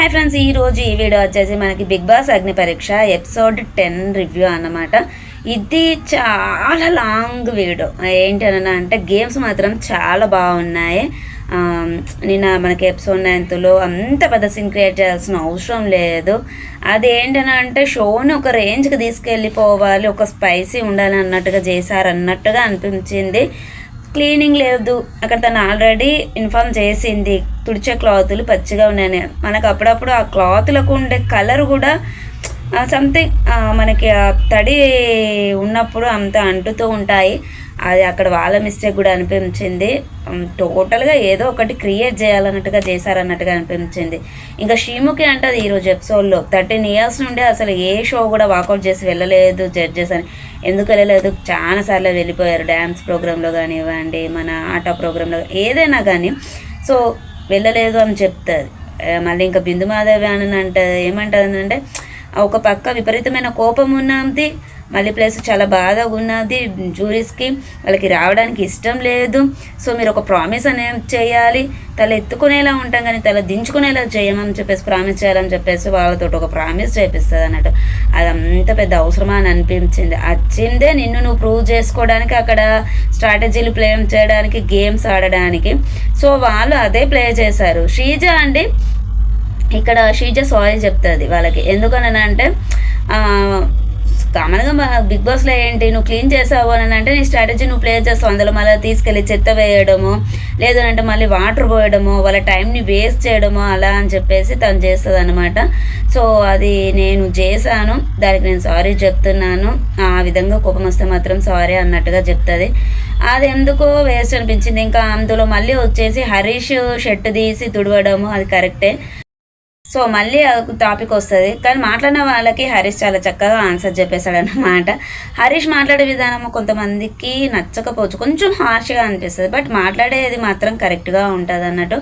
Hi friends ఈ రోజు ఈ వీడియో వచ్చేసి మనకి బిగ్ బాస్ అగ్ని పరీక్ష ఎపిసోడ్ టెన్ రివ్యూ అన్నమాట. ఇది చాలా లాంగ్ వీడియో. ఏంటి అని అంటే గేమ్స్ మాత్రం చాలా బాగున్నాయి. నిన్న మనకి ఎపిసోడ్ నైన్త్లో అంత పెద్ద సీన్ క్రియేట్ చేయాల్సిన అవసరం లేదు. అది ఏంటని అంటే షోని ఒక రేంజ్కి తీసుకెళ్ళిపోవాలి ఒక స్పైసీ ఉండాలి అన్నట్టుగా చేశారు అన్నట్టుగా అనిపించింది. క్లీనింగ్ లేదు. అక్కడ తను ఆల్రెడీ ఇన్ఫార్మ్ చేసింది. తుడిచే క్లాతులు పచ్చిగా ఉన్నాయని. మనకు అప్పుడప్పుడు ఆ క్లాతులకు ఉండే కలర్ కూడా సంథింగ్ మనకి ఆ తడి ఉన్నప్పుడు అంత అంటుతూ ఉంటాయి. అది అక్కడ వాళ్ళ మిస్టేక్ కూడా అనిపించింది. టోటల్గా ఏదో ఒకటి క్రియేట్ చేయాలన్నట్టుగా చేశారన్నట్టుగా అనిపించింది. ఇంకా షీముకి అంటది ఈరోజు ఎపిసోడ్లో థర్టీన్ ఇయర్స్ నుండి అసలు ఏ షో కూడా వాకౌట్ చేసి వెళ్ళలేదు జడ్జెస్ అని. ఎందుకు వెళ్ళలేదు? చాలా సార్లు వెళ్ళిపోయారు డ్యాన్స్ ప్రోగ్రాంలో కానివ్వండి మన ఆట ప్రోగ్రాంలో ఏదైనా కానీ. సో వెళ్ళలేదు అని చెప్తుంది. మళ్ళీ ఇంకా బిందు మాధవి అని అంటే ఏమంటుంది అంటే ఒక పక్క విపరీతమైన కోపం ఉన్నది మళ్ళీ ప్లస్ చాలా బాధగా ఉన్నది జూరీస్కి వాళ్ళకి రావడానికి ఇష్టం లేదు. సో మీరు ఒక ప్రామిస్ అనే చేయాలి. తల ఎత్తుకునేలా ఉంటాం కానీ తల దించుకునేలా చేయమని చెప్పేసి ప్రామిస్ చేయాలని చెప్పేసి వాళ్ళతో ఒక ప్రామిస్ చేపిస్తుంది అన్నట్టు. అది అంత పెద్ద అవసరమా అని అనిపించింది. వచ్చిందే నిన్ను నువ్వు ప్రూవ్ చేసుకోవడానికి అక్కడ స్ట్రాటజీలు ప్లే చేయడానికి గేమ్స్ ఆడడానికి. సో వాళ్ళు అదే ప్లే చేశారు. శ్రీజ అండి ఇక్కడ షీజ సారీ చెప్తుంది వాళ్ళకి. ఎందుకనంటే కామన్గా బిగ్ బాస్లో ఏంటి? నువ్వు క్లీన్ చేసావు అని అంటే నీ స్ట్రాటజీ నువ్వు ప్లే చేస్తావు అందులో మళ్ళీ తీసుకెళ్ళి చెత్త వేయడము లేదంటే మళ్ళీ వాటర్ పోయడము వాళ్ళ టైంని వేస్ట్ చేయడము అలా అని చెప్పేసి తను చేస్తుంది అనమాట సో అది నేను చేశాను. దానికి నేను సారీ చెప్తున్నాను. ఆ విధంగా కోపం వస్తే మాత్రం సారీ అన్నట్టుగా చెప్తుంది. అది ఎందుకో వేస్ట్ అనిపించింది. ఇంకా అందులో మళ్ళీ వచ్చేసి హరీష్ షర్ట్ తీసి తుడవడము అది కరెక్టే. సో మళ్ళీ టాపిక్ వస్తుంది. కానీ మాట్లాడిన వాళ్ళకి హరీష్ చాలా చక్కగా ఆన్సర్ చెప్పేశాడు అన్నమాట హరీష్ మాట్లాడే విధానం కొంతమందికి నచ్చకపోవచ్చు. కొంచెం హార్ష్గా అనిపిస్తుంది. బట్ మాట్లాడేది మాత్రం కరెక్ట్గా ఉంటుంది అన్నట్టు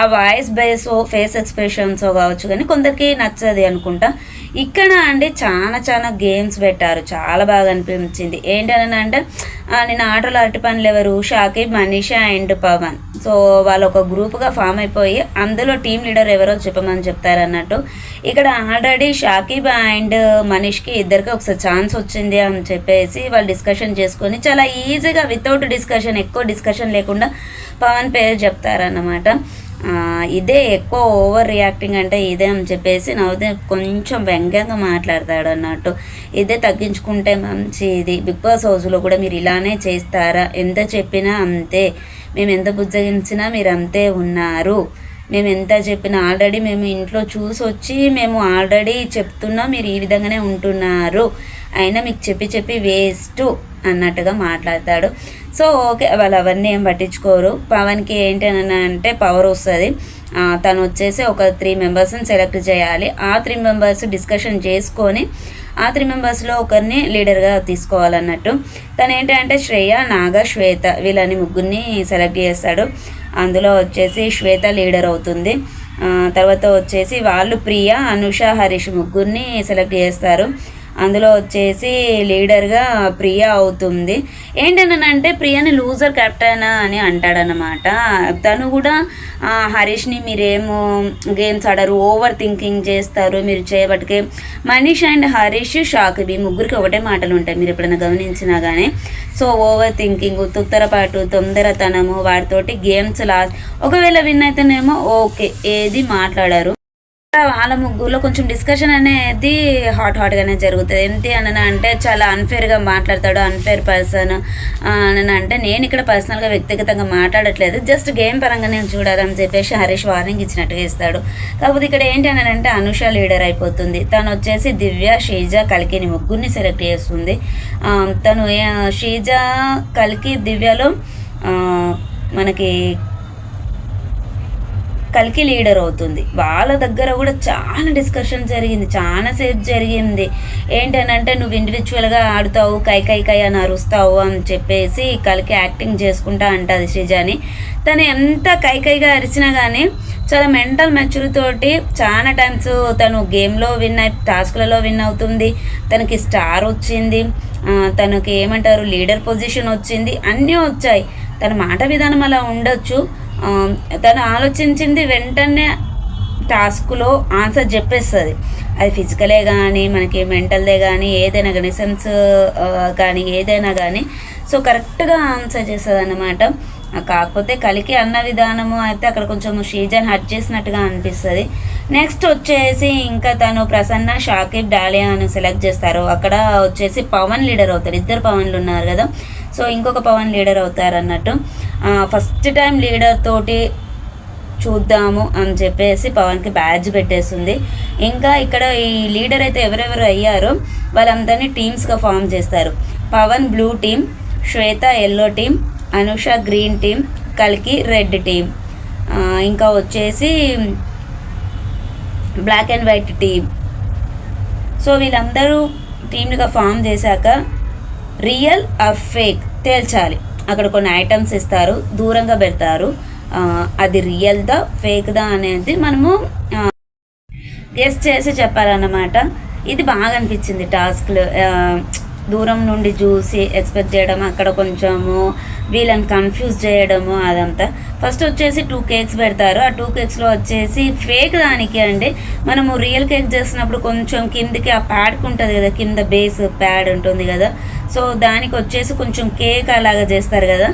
ఆ వాయిస్ బేస్ ఫేస్ ఎక్స్ప్రెషన్స్ కావచ్చు కానీ కొందరికి నచ్చది అనుకుంటా. ఇక్కడ అండి చాలా చాలా గేమ్స్ పెట్టారు. చాలా బాగా అనిపించింది. ఏంటనంటే అంటే నేను ఆటోలో అరటి పనులు ఎవరు? షాకిబ్ మనీషా అండ్ పవన్. సో వాళ్ళు ఒక గ్రూప్గా ఫామ్ అయిపోయి అందులో టీం లీడర్ ఎవరో చెప్పమని చెప్తారన్నట్టు. ఇక్కడ ఆల్రెడీ షాకిబ్ అండ్ మనీష్కి ఇద్దరికి ఒకసారి ఛాన్స్ వచ్చింది అని చెప్పేసి వాళ్ళు డిస్కషన్ చేసుకొని చాలా ఈజీగా వితౌట్ డిస్కషన్ ఎక్కువ డిస్కషన్ లేకుండా పవన్ పేరు చెప్తారన్నమాట. ఇదే ఎక్కువ ఓవర్ రియాక్టింగ్ అంటే ఇదే అని చెప్పేసి నవదీప్ కొంచెం వ్యంగ్యంగా మాట్లాడతాడు అన్నట్టు. ఇదే తగ్గించుకుంటే మంచిది. బిగ్ బాస్ హౌస్లో కూడా మీరు ఇలానే చేస్తారా? ఎంత చెప్పినా అంతే. మేము ఎంత బుజ్జగించినా మీరు అంతే ఉన్నారు. మేము ఎంత చెప్పినా ఆల్రెడీ మేము ఇంట్లో చూసి వచ్చి మేము ఆల్రెడీ చెప్తున్నా మీరు ఈ విధంగానే ఉంటున్నారు. అయినా మీకు చెప్పి చెప్పి వేస్ట్ అన్నట్టుగా మాట్లాడతాడు. సో ఓకే వాళ్ళు అవన్నీ ఏం పట్టించుకోరు. పవన్కి ఏంటి అంటే పవర్ వస్తుంది. తను వచ్చేసి ఒక త్రీ మెంబర్స్ని సెలెక్ట్ చేయాలి. ఆ త్రీ మెంబర్స్ డిస్కషన్ చేసుకొని ఆ త్రీ మెంబర్స్లో ఒకరిని లీడర్గా తీసుకోవాలన్నట్టు. తను ఏంటంటే శ్రేయ నాగ శ్వేత వీళ్ళని ముగ్గురిని సెలెక్ట్ చేస్తాడు. అందులో వచ్చేసి శ్వేత లీడర్ అవుతుంది. తర్వాత వచ్చేసి వాళ్ళు ప్రియ అనుష హరీష్ ముగ్గురిని సెలెక్ట్ చేస్తారు. అందులో వచ్చేసి లీడర్గా ప్రియ అవుతుంది. ఏంటనంటే ప్రియని లూజర్ కెప్టెన్ అని అంటాడనమాట. తను కూడా హరీష్ని మీరేమో గేమ్స్ ఆడరు ఓవర్ థింకింగ్ చేస్తారు మీరు చేయబట్టికే. మనీష్ అండ్ హరీష్ షాక్ ఈ ముగ్గురికి ఒకటే మాటలు ఉంటాయి మీరు ఎప్పుడైనా గమనించినా కానీ సో ఓవర్ థింకింగ్ తుత్తరపాటు తొందరతనము వాటితోటి గేమ్స్ లా ఒకవేళ విన్ అయితేనేమో ఓకే ఏది మాట్లాడారు. వాళ్ళ ముగ్గురులో కొంచెం డిస్కషన్ అనేది హాట్ హాట్గానే జరుగుతుంది. ఏంటి అని అంటే చాలా అన్ఫేర్గా మాట్లాడతాడు అన్ఫేర్ పర్సన్ అని అంటే నేను ఇక్కడ పర్సనల్గా వ్యక్తిగతంగా మాట్లాడట్లేదు. జస్ట్ గేమ్ పరంగా నేను చూడాలని చెప్పేసి హరీష్ వార్నింగ్ ఇచ్చినట్టుగా ఇస్తాడు. కాకపోతే ఇక్కడ ఏంటి అని అంటే అనుష లీడర్ అయిపోతుంది. తను వచ్చేసి దివ్య షీజా కలికిని ముగ్గురిని సెలెక్ట్ చేస్తుంది. తను షీజా కలికి దివ్యలో మనకి కలికి లీడర్ అవుతుంది. వాళ్ళ దగ్గర కూడా చాలా డిస్కషన్ జరిగింది. చాలా సేపు జరిగింది. ఏంటనంటే నువ్వు ఇండివిజువల్గా ఆడుతావు కై కై కై అని అరుస్తావు అని చెప్పేసి కలికి యాక్టింగ్ చేసుకుంటా అంటది శ్రీజాని. తను ఎంత కై కైగా అరిచినా కానీ చాలా మెంటల్ మెచ్యూర్ తోటి చాలా టైమ్స్ తను గేమ్లో విన్ అయి టాస్క్లలో విన్ అవుతుంది. తనకి స్టార్ వచ్చింది. తనకి ఏమంటారు లీడర్ పొజిషన్ వచ్చింది. అన్నీ వచ్చాయి. తన మాట విధానం అలా ఉండొచ్చు. తను ఆలోచించింది వెంటనే టాస్క్లో ఆన్సర్ చెప్పేస్తుంది. అది ఫిజికలే కానీ మనకి మెంటల్దే కానీ ఏదైనా కానీ సెన్స్ కానీ ఏదైనా కానీ సో కరెక్ట్గా ఆన్సర్ చేస్తుంది అన్నమాట కాకపోతే కలికి అన్న విధానము అయితే అక్కడ కొంచెం షీజన్ హట్ చేసినట్టుగా అనిపిస్తుంది. నెక్స్ట్ వచ్చేసి ఇంకా తను ప్రసన్న షాకిబ్ డాలియా అని సెలెక్ట్ చేస్తారు. అక్కడ వచ్చేసి పవన్ లీడర్ అవుతారు. ఇద్దరు పవన్లు ఉన్నారు కదా. సో ఇంకొక పవన్ లీడర్ అవుతారు అన్నట్టు. ఫస్ట్ టైం లీడర్ తోటి చూద్దాము అని చెప్పేసి పవన్కి బ్యాడ్జ్ పెట్టేస్తుంది ఇంకా ఇక్కడ ఈ లీడర్ అయితే ఎవరెవరు అయ్యారో వాళ్ళందరినీ టీమ్స్గా ఫామ్ చేస్తారు. Pavan blue team Shweta yellow team Anusha green team Kaliki red team ఇంకా వచ్చేసి black and white team so వీళ్ళందరూ టీమ్గా ఫామ్ చేశాక రియల్ ఆర్ ఫేక్ తేల్చాలి. అక్కడ కొన్ని ఐటమ్స్ ఇస్తారు దూరంగా పెడతారు. అది రియల్దా ఫేక్దా అనేది మనము గెస్ట్ చేసి చెప్పాలన్నమాట. ఇది బాగా అనిపించింది టాస్క్లు. దూరం నుండి చూసి ఎక్స్పెక్ట్ చేయడం అక్కడ కొంచెము వీళ్ళని కన్ఫ్యూజ్ చేయడము అదంతా. ఫస్ట్ వచ్చేసి టూ కేక్స్ పెడతారు. ఆ టూ కేక్స్లో వచ్చేసి ఫేక్ దానికి అండి. మనము రియల్ కేక్ చేసినప్పుడు కొంచెం కిందికి ఆ ప్యాడ్కి ఉంటుంది కదా కింద బేస్ ప్యాడ్ ఉంటుంది కదా. సో దానికి వచ్చేసి కొంచెం కేక్ అలాగా చేస్తారు కదా.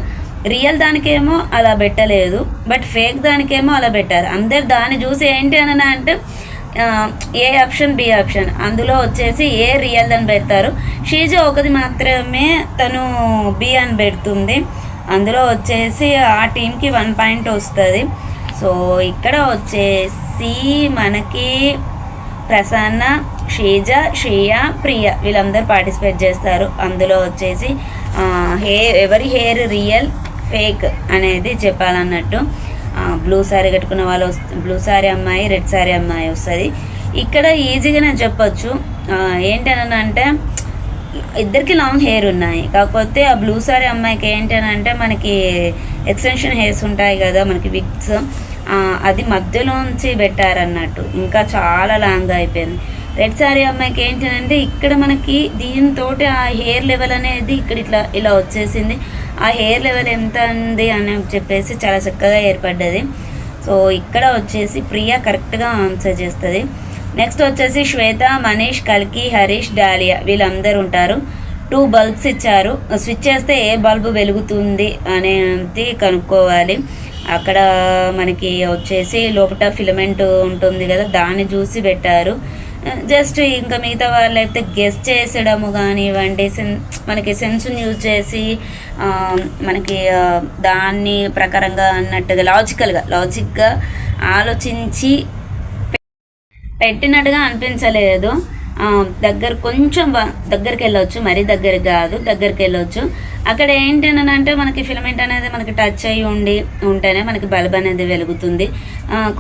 రియల్ దానికేమో అలా పెట్టలేదు. బట్ ఫేక్ దానికేమో అలా పెట్టారు. అందరు దాన్ని చూసి ఏంటి అని అంటే ఏ ఆప్షన్ బి ఆప్షన్. అందులో వచ్చేసి ఏ రియల్ అని పెడతారు. షీజ ఒకది మాత్రమే తను బి అని పెడుతుంది. అందులో వచ్చేసి ఆ టీంకి వన్ పాయింట్ వస్తుంది. సో ఇక్కడ వచ్చేసి మనకి ప్రసన్న షీజ శ్రేయ ప్రియ వీళ్ళందరూ పార్టిసిపేట్ చేస్తారు. అందులో వచ్చేసి హెయిర్ ఎవరి హెయిర్ రియల్ ఫేక్ అనేది చెప్పాలన్నట్టు. బ్లూ శారీ కట్టుకున్న వాళ్ళు బ్లూ శారీ అమ్మాయి రెడ్ శారీ అమ్మాయి వస్తుంది. ఇక్కడ ఈజీగానే చెప్పొచ్చు. ఆ, ఏంటని అంటే ఇద్దరికి లాంగ్ హెయిర్ ఉన్నాయి. కాకపోతే ఆ బ్లూ సారీ అమ్మాయికి ఏంటి మనకి ఎక్స్టెన్షన్ హెయిర్స్ ఉంటాయి కదా మనకి విగ్స్ అది మధ్యలోంచి పెట్టారన్నట్టు. ఇంకా చాలా లాంగ్ అయిపోయింది. రెడ్ సారీ అమ్మాయికి ఏంటంటే ఇక్కడ మనకి దీంతో ఆ హెయిర్ లెవెల్ అనేది ఇక్కడ ఇట్లా ఇలా వచ్చేసింది. ఆ హెయిర్ లెవెల్ ఎంత ఉంది అని చెప్పేసి చాలా చక్కగా ఏర్పడ్డది. సో ఇక్కడ వచ్చేసి ప్రియా కరెక్ట్గా ఆన్సర్ చేస్తుంది. నెక్స్ట్ వచ్చేసి శ్వేత మనీష్ కల్కి హరీష్ డాలియా వీళ్ళందరూ ఉంటారు. టూ బల్బ్స్ ఇచ్చారు. స్విచ్ చేస్తే ఏ బల్బు వెలుగుతుంది అనేది కనుక్కోవాలి. అక్కడ మనకి వచ్చేసి లోపల ఫిలమెంట్ ఉంటుంది కదా దాన్ని చూసి పెట్టారు. జస్ట్ ఇంకా మిగతా వాళ్ళైతే గెస్ట్ చేసడము కానివ్వండి సెన్ మనకి సెన్స్ని యూజ్ చేసి మనకి దాన్ని ప్రకారంగా అన్నట్టుగా లాజికల్గా లాజిక్గా ఆలోచించి పెట్టినట్టుగా అనిపించలేదు. దగ్గర కొంచెం దగ్గరికి వెళ్ళొచ్చు మరీ దగ్గరికి కాదు దగ్గరికి వెళ్ళొచ్చు. అక్కడ ఏంటి అంటే మనకి ఫిలమెంట్ అనేది మనకి టచ్ అయ్యి ఉండి ఉంటేనే మనకి బల్బ్ అనేది వెలుగుతుంది.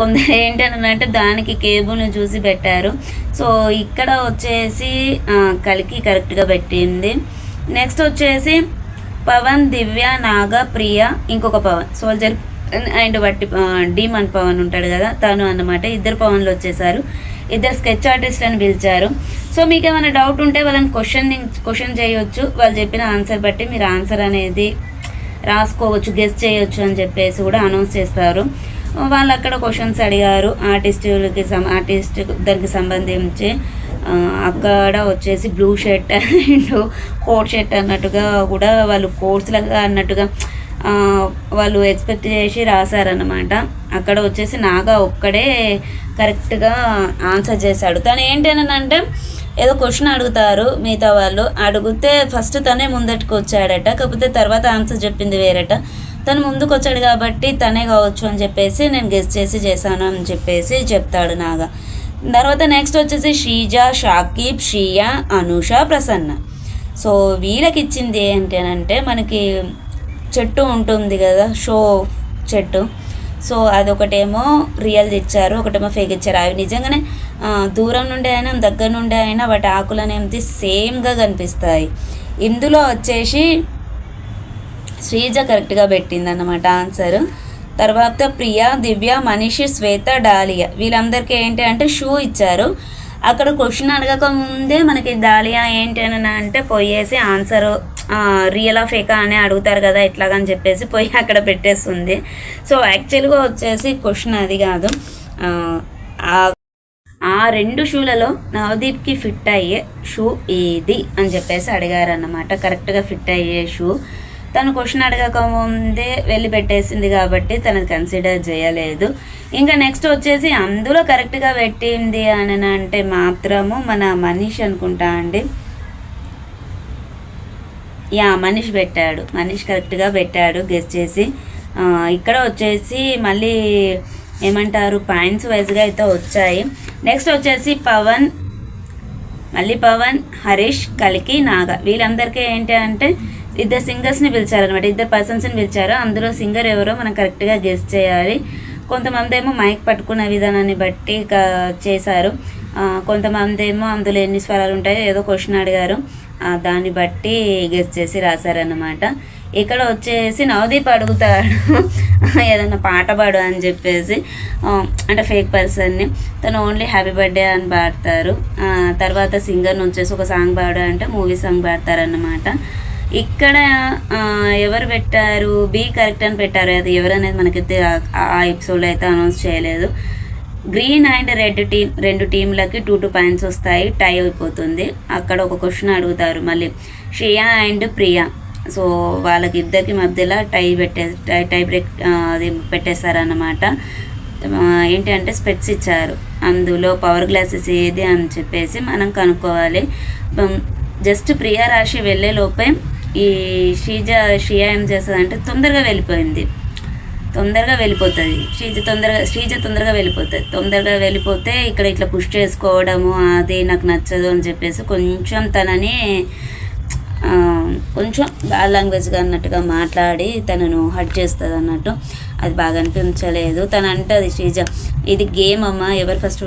కొందరు ఏంటనంటే దానికి కేబుల్ని చూసి పెట్టారు. సో ఇక్కడ వచ్చేసి కలికి కరెక్ట్గా పెట్టింది. నెక్స్ట్ వచ్చేసి పవన్ దివ్య నాగ ప్రియ ఇంకొక పవన్. సోల్జర్ అండ్ బట్టి డీమన్ పవన్ ఉంటాడు కదా తను అన్నమాట. ఇద్దరు పవన్లు వచ్చేసారు. ఇద్దరు స్కెచ్ ఆర్టిస్ట్ అని పిలిచారు. సో మీకు ఏమైనా డౌట్ ఉంటే వాళ్ళని క్వశ్చన్ క్వశ్చన్ చేయొచ్చు. వాళ్ళు చెప్పిన ఆన్సర్ బట్టి మీరు ఆన్సర్ అనేది రాసుకోవచ్చు గెస్ట్ చేయొచ్చు అని చెప్పేసి కూడా అనౌన్స్ చేస్తారు. వాళ్ళు అక్కడ క్వశ్చన్స్ అడిగారు. ఆర్టిస్టులకి సం ఆర్టిస్ట్ ఇద్దరికి సంబంధించి అక్కడ వచ్చేసి blue shirt and coat shirt అన్నట్టుగా కూడా వాళ్ళు కోట్స్ లాగా అన్నట్టుగా వాళ్ళు ఎక్స్పెక్ట్ చేసి రాశారనమాట అక్కడ వచ్చేసి నాగా ఒక్కడే కరెక్ట్గా ఆన్సర్ చేశాడు. తను ఏంటి ఏదో క్వశ్చన్ అడుగుతారు మిగతా వాళ్ళు. అడిగితే ఫస్ట్ తనే ముందటికి వచ్చాడట కాకపోతే తర్వాత ఆన్సర్ చెప్పింది వేరేట. తను ముందుకు వచ్చాడు కాబట్టి తనే కావచ్చు అని చెప్పేసి నేను గెస్ట్ చేసి చేశాను అని చెప్పేసి చెప్తాడు నాగా. తర్వాత నెక్స్ట్ వచ్చేసి షీజా షాకీబ్ షియా అనుష ప్రసన్న. సో వీళ్ళకి ఇచ్చింది ఏంటి అని అంటే మనకి చెట్టు ఉంటుంది కదా షో చెట్టు. సో అదొకటేమో రియల్ ఇచ్చారు ఒకటేమో ఫేక్ ఇచ్చారు అవి నిజంగానే దూరం నుండి అయినా దగ్గర నుండి అయినా వాటి ఆకులు అనేది సేమ్గా కనిపిస్తాయి. ఇందులో వచ్చేసి శ్రీజ కరెక్ట్గా పెట్టిందన్నమాట ఆన్సర్. తర్వాత ప్రియా దివ్య మనిషి శ్వేత డాలియా. వీళ్ళందరికీ ఏంటి అంటే షూ ఇచ్చారు. అక్కడ క్వశ్చన్ అడగక ముందే మనకి డాలియా ఏంటి అని అంటే పోయేసి ఆన్సర్ రియలా ఫేకా అని అడుగుతారు కదా ఎట్లాగని చెప్పేసి పోయి అక్కడ పెట్టేస్తుంది. సో యాక్చువల్గా వచ్చేసి క్వశ్చన్ అది కాదు. ఆ, రెండు షూలలో నవదీప్కి ఫిట్ అయ్యే షూ ఏది అని చెప్పేసి అడిగారు అన్నమాట కరెక్ట్గా ఫిట్ అయ్యే షూ తను క్వశ్చన్ అడగక ముందే వెళ్ళి పెట్టేసింది కాబట్టి తనది కన్సిడర్ చేయలేదు. ఇంకా నెక్స్ట్ వచ్చేసి అందులో కరెక్ట్గా పెట్టింది అని అంటే మాత్రము మన మనీష్ అనుకుంటా అండి. యా మనీష్ పెట్టాడు. మనీష్ కరెక్ట్గా పెట్టాడు గెస్ చేసి. ఇక్కడ వచ్చేసి మళ్ళీ ఏమంటారు పాయింట్స్ వైజ్గా అయితే వచ్చాయి. నెక్స్ట్ వచ్చేసి పవన్ మళ్ళీ పవన్ హరీష్ కలికి నాగ. వీళ్ళందరికీ ఏంటి అంటే ఇద్దరు సింగర్స్ని పిలిచారనమాట ఇద్దరు పర్సన్స్ని పిలిచారు. అందులో సింగర్ ఎవరో మనం కరెక్ట్గా గెస్ చేయాలి. కొంతమంది ఏమో మైక్ పట్టుకునే విధానాన్ని బట్టి చేశారు. కొంతమంది ఏమో అందులో ఎన్ని స్వరాలు ఉంటాయో ఏదో క్వశ్చన్ అడిగారు. దాన్ని బట్టి గెస్ చేసి రాశారనమాట ఇక్కడ వచ్చేసి నవదీప్ అడుగుతాడు. ఏదైనా పాట పాడు అని చెప్పేసి అంటే ఫేక్ పర్సన్ని తను ఓన్లీ హ్యాపీ బర్త్డే అని పాడతారు. తర్వాత సింగర్ని వచ్చేసి ఒక సాంగ్ పాడు అంటే మూవీ సాంగ్ పాడతారన్నమాట. ఇక్కడ ఎవరు పెట్టారు? బీ కరెక్ట్ అని పెట్టారు. అది ఎవరనేది మనకైతే ఆ- ఆ ఎపిసోడ్లో అయితే అనౌన్స్ చేయలేదు. గ్రీన్ అండ్ రెడ్ టీం రెండు టీంలకి టూ టూ పాయింట్స్ వస్తాయి టై అయిపోతుంది. అక్కడ ఒక క్వశ్చన్ అడుగుతారు మళ్ళీ శ్రేయా అండ్ ప్రియా. సో వాళ్ళకి ఇద్దరికి మధ్యలో టై పెట్టే టై టై బ్రేక్ అది పెట్టేశారన్నమాట. ఏంటి అంటే స్పెట్స్ ఇచ్చారు. అందులో పవర్ గ్లాసెస్ ఏది అని చెప్పేసి మనం కనుక్కోవాలి. జస్ట్ ప్రియా రాశి వెళ్ళే లోపే ఈ శ్రీజ శ్రియా ఏం చేస్తుందంటే తొందరగా వెళ్ళిపోయింది. తొందరగా వెళ్ళిపోతుంది. శ్రీజ తొందరగా శ్రీజ తొందరగా వెళ్ళిపోతుంది. తొందరగా వెళ్ళిపోతే ఇక్కడ ఇట్లా పుష్ చేసుకోవడము అది నాకు నచ్చదు అని చెప్పేసి కొంచెం తనని కొంచెం బాల్ లాంగ్వేజ్గా అన్నట్టుగా మాట్లాడి తనను హట్ చేస్తుంది అన్నట్టు అది బాగా అనిపించలేదు. తను అంటుంది శ్రీజ ఇది గేమ్ అమ్మ ఎవరు ఫస్ట్